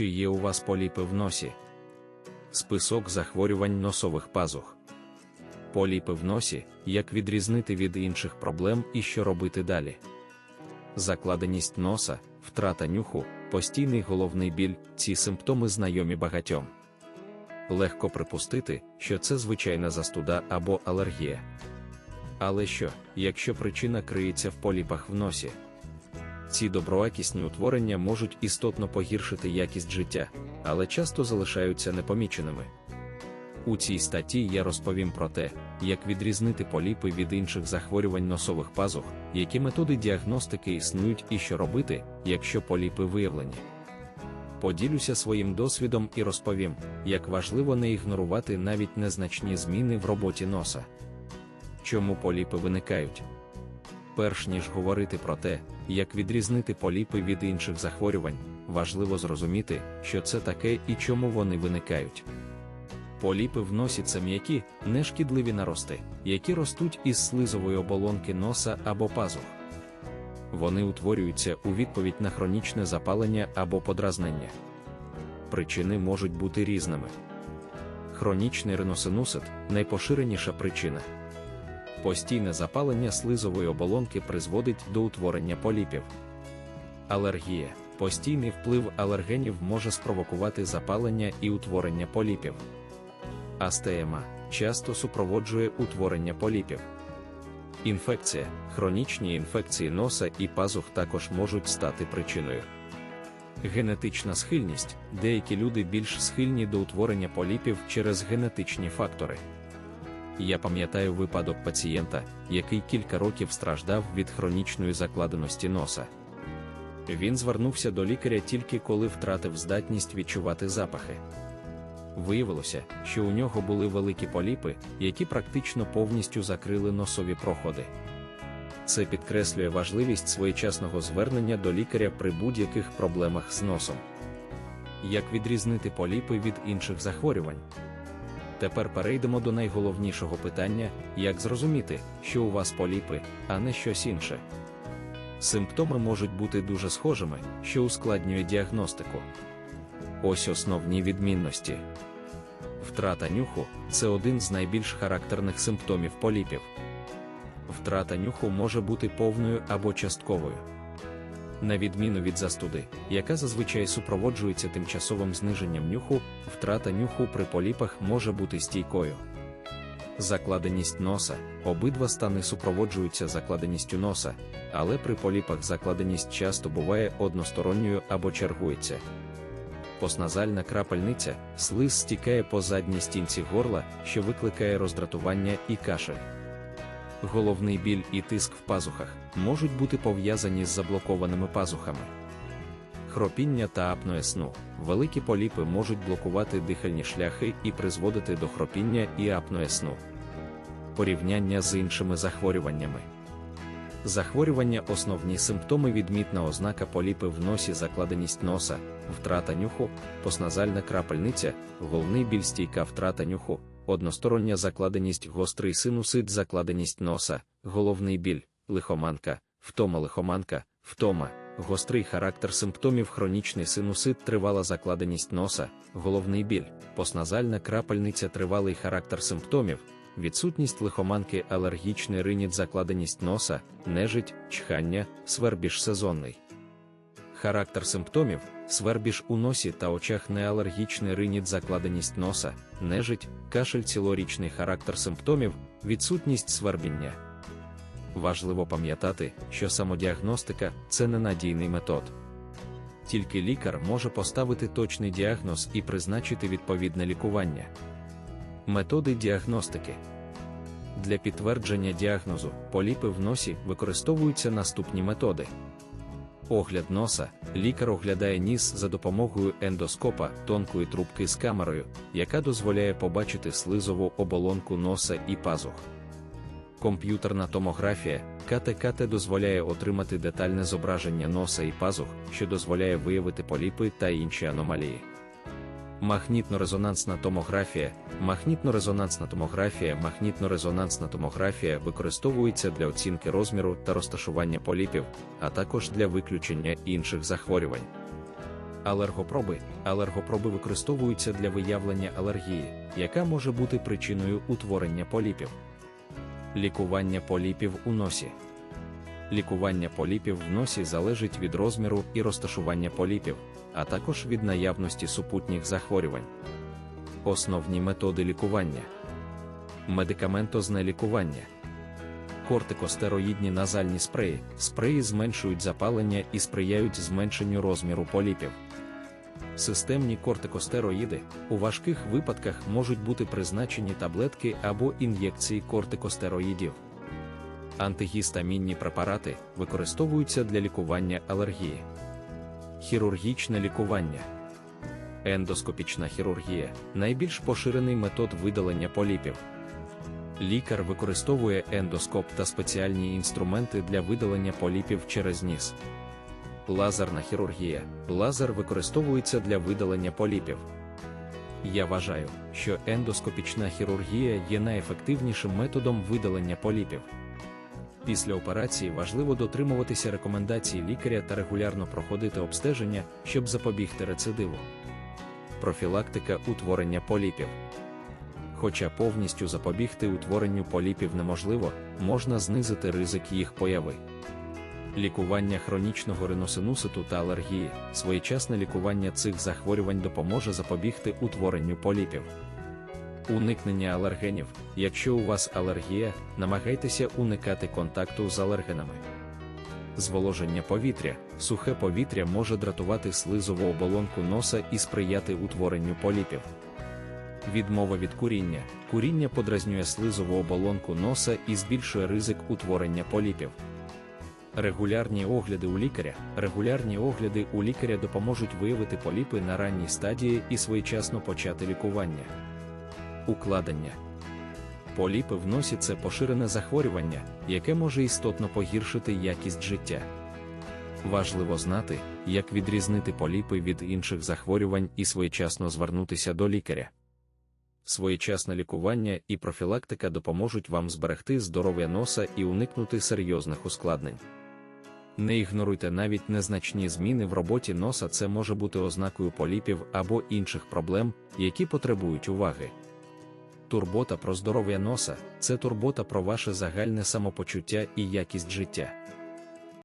Чи є у вас поліпи в носі? Список захворювань носових пазух. Поліпи в носі, як відрізнити від інших проблем і що робити далі. Закладеність носа, втрата нюху, постійний головний біль ці симптоми знайомі багатьом. Легко припустити, що це звичайна застуда або алергія. Але що, якщо причина криється в поліпах в носі? Ці доброякісні утворення можуть істотно погіршити якість життя, але часто залишаються непоміченими. У цій статті я розповім про те, як відрізнити поліпи від інших захворювань носових пазух, які методи діагностики існують і що робити, якщо поліпи виявлені. Поділюся своїм досвідом і розповім, як важливо не ігнорувати навіть незначні зміни в роботі носа. Чому поліпи виникають? Перш ніж говорити про те, як відрізнити поліпи від інших захворювань, важливо зрозуміти, що це таке і чому вони виникають. Поліпи в носі це м'які, нешкідливі нарости, які ростуть із слизової оболонки носа або пазух. Вони утворюються у відповідь на хронічне запалення або подразнення. Причини можуть бути різними. Хронічний риносинусит найпоширеніша причина. Постійне запалення слизової оболонки призводить до утворення поліпів. Алергія. Постійний вплив алергенів може спровокувати запалення і утворення поліпів. Астеема часто супроводжує утворення поліпів. Інфекція, хронічні інфекції носа і пазух також можуть стати причиною. Генетична схильність деякі люди більш схильні до утворення поліпів через генетичні фактори. Я пам'ятаю випадок пацієнта, який кілька років страждав від хронічної закладеності носа. Він звернувся до лікаря тільки коли втратив здатність відчувати запахи. Виявилося, що у нього були великі поліпи, які практично повністю закрили носові проходи. Це підкреслює важливість своєчасного звернення до лікаря при будь-яких проблемах з носом. Як відрізнити поліпи від інших захворювань? Тепер перейдемо до найголовнішого питання: як зрозуміти, що у вас поліпи, а не щось інше. Симптоми можуть бути дуже схожими, що ускладнює діагностику. Ось основні відмінності. Втрата нюху це один з найбільш характерних симптомів поліпів. Втрата нюху може бути повною або частковою. На відміну від застуди, яка зазвичай супроводжується тимчасовим зниженням нюху, втрата нюху при поліпах може бути стійкою. Закладеність носа обидва стани супроводжуються закладеністю носа, але при поліпах закладеність часто буває односторонньою або чергується. Постназальна крапельниця, слиз стікає по задній стінці горла, що викликає роздратування і кашель. Головний біль і тиск в пазухах можуть бути пов'язані з заблокованими пазухами. Хропіння та апноє сну. Великі поліпи можуть блокувати дихальні шляхи і призводити до хропіння і апноє сну. Порівняння з іншими захворюваннями. Захворювання основні симптоми відмітна ознака поліпи в носі, закладеність носа, втрата нюху, постназальна крапельниця, головний біль стійка втрата нюху, одностороння закладеність, гострий синусит, закладеність носа, головний біль, лихоманка, втома лихоманка, втома, гострий характер симптомів, хронічний синусит, тривала закладеність носа, головний біль, постназальна крапельниця, тривалий характер симптомів відсутність лихоманки, алергічний риніт, закладеність носа, нежить, чхання, свербіж сезонний. Характер симптомів, свербіж у носі та очах неалергічний риніт, закладеність носа, нежить, кашель, цілорічний характер симптомів, відсутність свербіння. Важливо пам'ятати, що самодіагностика це ненадійний метод. Тільки лікар може поставити точний діагноз і призначити відповідне лікування. Методи діагностики для підтвердження діагнозу поліпи в носі використовуються наступні методи. Огляд носа. Лікар оглядає ніс за допомогою ендоскопа тонкої трубки з камерою, яка дозволяє побачити слизову оболонку носа і пазух. Комп'ютерна томографія КТКТ дозволяє отримати детальне зображення носа і пазух, що дозволяє виявити поліпи та інші аномалії. Магнітно-резонансна томографія. Магнітно-резонансна томографія Магнітно-резонансна томографія використовується для оцінки розміру та розташування поліпів, а також для виключення інших захворювань. Алергопроби. Алергопроби використовуються для виявлення алергії, яка може бути причиною утворення поліпів. Лікування поліпів у носі. Лікування поліпів в носі залежить від розміру і розташування поліпів, а також від наявності супутніх захворювань. Основні методи лікування. Медикаментозне лікування. Кортикостероїдні назальні спреї. Спреї зменшують запалення і сприяють зменшенню розміру поліпів. Системні кортикостероїди у важких випадках можуть бути призначені таблетки або ін'єкції кортикостероїдів. Антигістамінні препарати використовуються для лікування алергії. Хірургічне лікування. Ендоскопічна хірургія найбільш поширений метод видалення поліпів. Лікар використовує ендоскоп та спеціальні інструменти для видалення поліпів через ніс. Лазерна хірургія. Лазер використовується для видалення поліпів. Я вважаю, що ендоскопічна хірургія є найефективнішим методом видалення поліпів. Після операції важливо дотримуватися рекомендацій лікаря та регулярно проходити обстеження, щоб запобігти рецидиву. Профілактика утворення поліпів. Хоча повністю запобігти утворенню поліпів неможливо, можна знизити ризик їх появи. Лікування хронічного риносинуситу та алергії, своєчасне лікування цих захворювань допоможе запобігти утворенню поліпів. Уникнення алергенів. Якщо у вас алергія, намагайтеся уникати контакту з алергенами. Зволоження повітря. Сухе повітря може дратувати слизову оболонку носа і сприяти утворенню поліпів. Відмова від куріння. Куріння подразнює слизову оболонку носа і збільшує ризик утворення поліпів. Регулярні огляди у лікаря. Регулярні огляди у лікаря допоможуть виявити поліпи на ранній стадії і своєчасно почати лікування. Укладення. Поліпи в носі це поширене захворювання, яке може істотно погіршити якість життя. Важливо знати, як відрізнити поліпи від інших захворювань і своєчасно звернутися до лікаря. Своєчасне лікування і профілактика допоможуть вам зберегти здоров'я носа і уникнути серйозних ускладнень. Не ігноруйте навіть незначні зміни в роботі носа, це може бути ознакою поліпів або інших проблем, які потребують уваги. Турбота про здоров'я носа це турбота про ваше загальне самопочуття і якість життя.